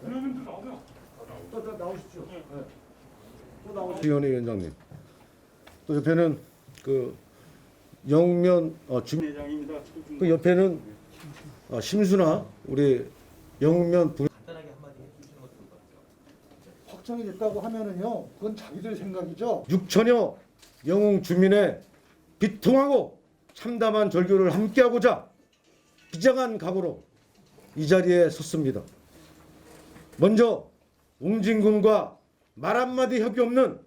그러면 나오면 또, 또 나오십시오. 네. 또 나오십시오. 위원회 위원장님. 또 옆에는 그 영면 어, 주, 회장입니다. 그 옆에는 어, 심순아 우리 영면 부. 확정이 됐다고 하면은요, 그건 자기들 생각이죠. 6천여 영웅 주민의 비통하고 참담한 절규를 함께하고자 비장한 각오로 이 자리에 섰습니다. 먼저 웅진군과 말 한마디 협의 없는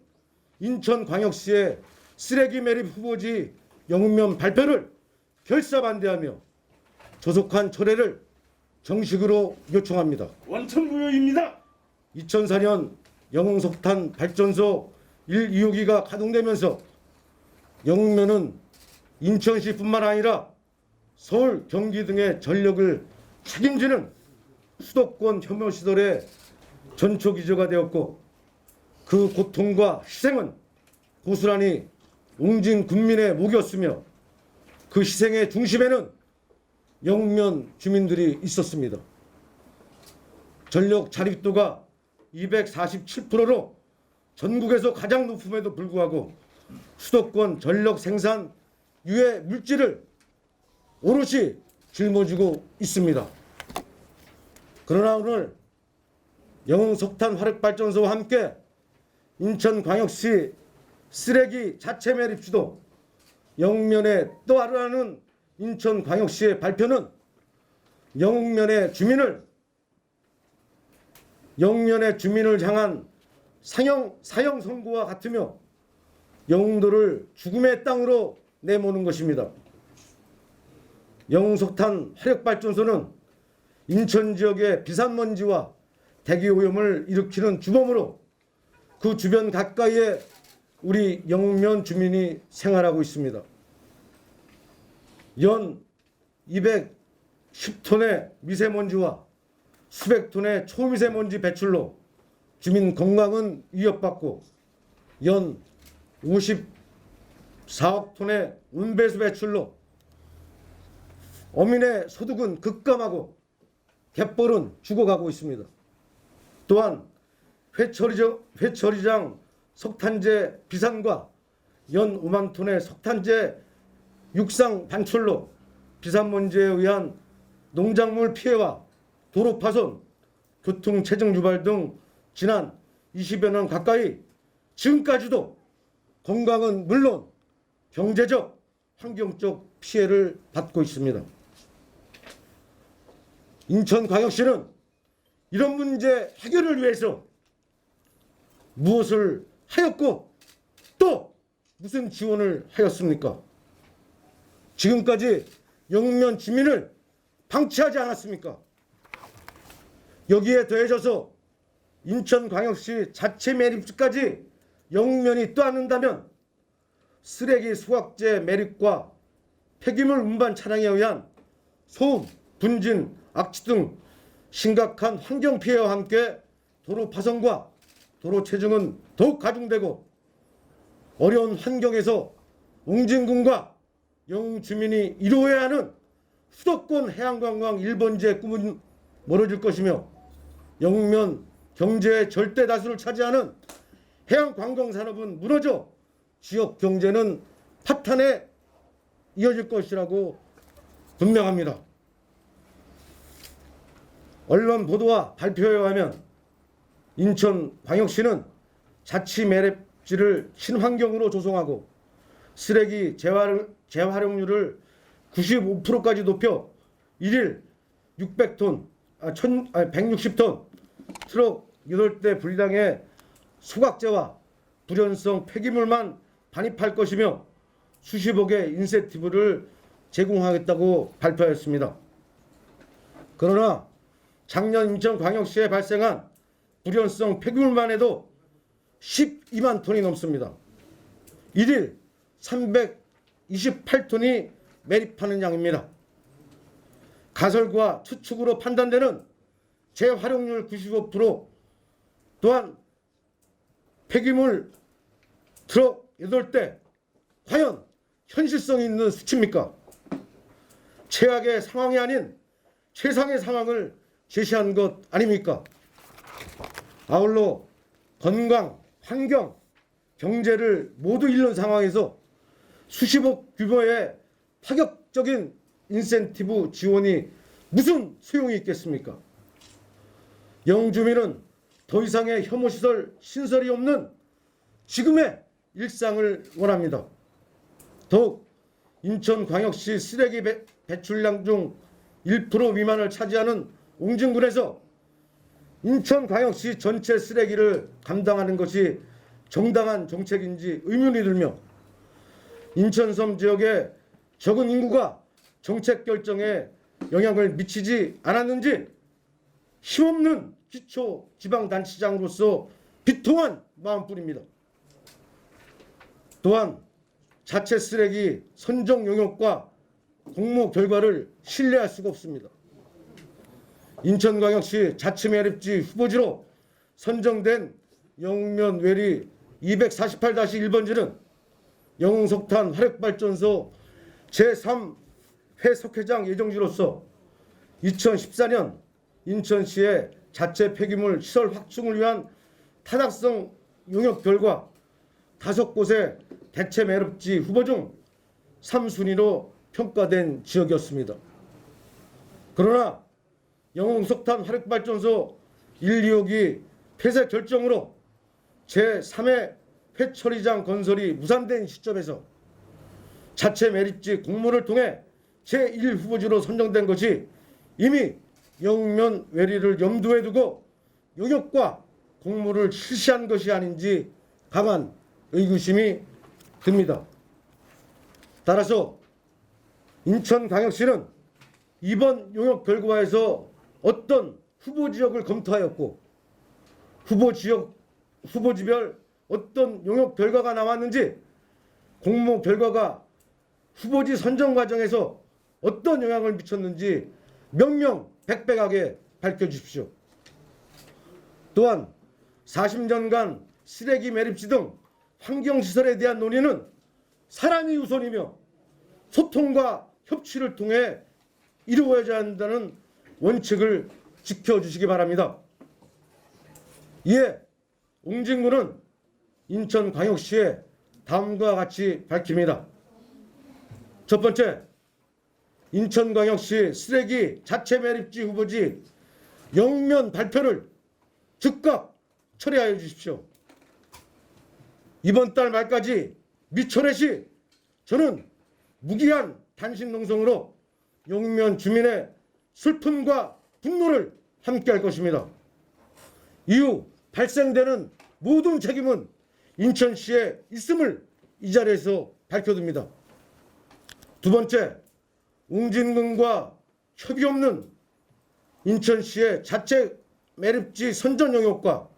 인천광역시의 쓰레기 매립 후보지 영웅면 발표를 결사 반대하며 조속한 철회를 정식으로 요청합니다. 원천무효입니다. 2004년 영흥석탄 발전소 1, 2호기가 가동되면서 영흥면은 인천시뿐만 아니라 서울, 경기 등의 전력을 책임지는 수도권 혐오 시설의 전초기저가 되었고 그 고통과 희생은 고스란히 웅진 군민의 목이었으며 그 희생의 중심에는 영흥면 주민들이 있었습니다. 전력 자립도가 247%로 전국에서 가장 높음에도 불구하고 수도권 전력 생산 유해 물질을 오롯이 짊어지고 있습니다. 그러나 오늘 영흥석탄 화력발전소와 함께 인천광역시 쓰레기 자체 매립 주도 영면에 또 하루라는 인천광역시의 발표는 영면의 주민을 영면의 주민을 향한 상형 사형 선고와 같으며 영웅도를 죽음의 땅으로 내모는 것입니다. 영웅석탄 화력발전소는 인천 지역의 비산먼지와 대기 오염을 일으키는 주범으로 그 주변 가까이에 우리 영면 주민이 생활하고 있습니다. 연 210톤의 미세먼지와 수백 톤의 초미세먼지 배출로 주민 건강은 위협받고 연 54억 톤의 운배수 배출로 어민의 소득은 급감하고 갯벌은 죽어가고 있습니다. 또한 회처리저, 회처리장 석탄재 비산과 연 5만 톤의 석탄재 육상 반출로 비산먼지에 의한 농작물 피해와 도로 파손, 교통 체증 유발 등 지난 20여 년 가까이 지금까지도 건강은 물론 경제적, 환경적 피해를 받고 있습니다. 인천광역시는 이런 문제 해결을 위해서 무엇을 하였고 또 무슨 지원을 하였습니까? 지금까지 영면 주민을 방치하지 않았습니까? 여기에 더해져서 인천광역시 자체 매립지까지 영면이 떠안는다면 쓰레기 수확제 매립과 폐기물 운반 차량에 의한 소음, 분진, 악취 등 심각한 환경 피해와 함께 도로 파손과 도로 체증은 더욱 가중되고 어려운 환경에서 웅진군과 영웅 주민이 이루어야 하는 수도권 해양관광 1번지의 꿈은 멀어질 것이며 영면 경제의 절대 다수를 차지하는 해양관광산업은 무너져 지역 경제는 파탄에 이어질 것이라고 분명합니다. 언론 보도와 발표에 의하면 인천광역시는 자치 매립지를 친환경으로 조성하고 쓰레기 재활용, 재활용률을 95%까지 높여 1일 600톤, 아, 1000, 아, 160톤 트럭 8대 분량의 소각제와 불연성 폐기물만 반입할 것이며 수십억의 인센티브를 제공하겠다고 발표하였습니다. 그러나 작년 인천광역시에 발생한 불연성 폐기물만 해도 12만 톤이 넘습니다. 1일 328톤이 매립하는 양입니다. 가설과 추측으로 판단되는 재활용률 95% 또한 폐기물 트럭 8대 과연 현실성 있는 수치입니까? 최악의 상황이 아닌 최상의 상황을 제시한 것 아닙니까? 아울러 건강, 환경, 경제를 모두 잃는 상황에서 수십억 규모의 파격적인 인센티브 지원이 무슨 소용이 있겠습니까? 영주민은 더 이상의 혐오시설 신설이 없는 지금의 일상을 원합니다. 더욱 인천광역시 쓰레기 배, 배출량 중 1% 미만을 차지하는 옹진군에서 인천광역시 전체 쓰레기를 감당하는 것이 정당한 정책인지 의문이 들며 인천섬 지역의 적은 인구가 정책 결정에 영향을 미치지 않았는지 힘없는 기초 지방단체장으로서 비통한 마음뿐입니다. 또한 자체 쓰레기 선정 용역과 공모 결과를 신뢰할 수가 없습니다. 인천광역시 자치매립지 후보지로 선정된 영면 외리 248-1번지는 영웅석탄 화력발전소 제3회 석회장 예정지로서 2014년 인천시의 자체 폐기물 시설 확충을 위한 타당성 용역 결과 다섯 곳의 대체 매립지 후보 중 3순위로 평가된 지역이었습니다. 그러나 영웅석탄 화력발전소 1, 2호기 폐쇄 결정으로 제3회 회처리장 건설이 무산된 시점에서 자체 매립지 공모를 통해 제1 후보지로 선정된 것이 이미 영면 외리를 염두에 두고 용역과 공모를 실시한 것이 아닌지 강한 의구심이 듭니다. 따라서 인천광역시는 이번 용역 결과에서 어떤 후보 지역을 검토하였고 후보 지역 후보지별 어떤 용역 결과가 나왔는지 공모 결과가 후보지 선정 과정에서 어떤 영향을 미쳤는지 명명 백백하게 밝혀 주십시오. 또한 40년간 쓰레기 매립지 등 환경시설에 대한 논의는 사람이 우선이며 소통과 협치를 통해 이루어져야 한다는 원칙을 지켜주시기 바랍니다. 이에 옹진군은 인천광역시에 다음과 같이 밝힙니다. 첫 번째, 인천광역시 쓰레기 자체 매립지 후보지 영면 발표를 즉각 처리하여 주십시오. 이번 달 말까지 미철회 시 저는 무기한 단식 농성으로 영면 주민의 슬픔과 분노를 함께 할 것입니다. 이후 발생되는 모든 책임은 인천시에 있음을 이 자리에서 밝혀둡니다. 두 번째, 웅진군과 협의 없는 인천시의 자체 매립지 선전 영역과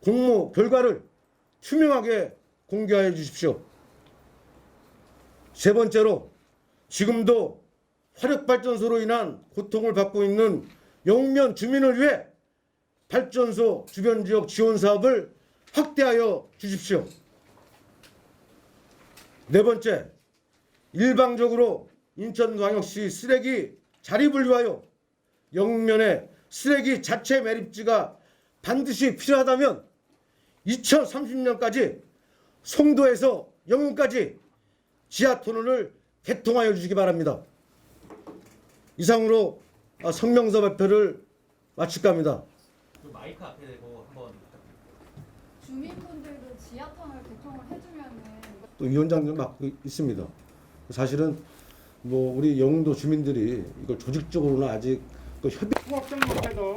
공모 결과를 투명하게 공개하여 주십시오. 세 번째로 지금도 화력발전소로 인한 고통을 받고 있는 영면 주민을 위해 발전소 주변 지역 지원 사업을 확대하여 주십시오. 네 번째, 일방적으로 인천광역시 쓰레기 자립을 위하여 영면에 쓰레기 자체 매립지가 반드시 필요하다면 2030년까지 송도에서 영흥까지 지하 터널을 개통하여 주시기 바랍니다. 이상으로 아, 성명서 발표를 마칠까 합니다. 그 마이크 앞에 대고 한번 주민분들도 지하터널 개통을 해주면은 또 위원장님 맡고 있습니다. 사실은 뭐 우리 영도 주민들이 이걸 조직적으로는 아직 그 협의 부합장 못해도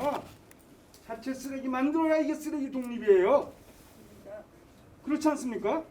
자체 쓰레기 만들어야 이게 쓰레기 독립이에요. 그렇지 않습니까?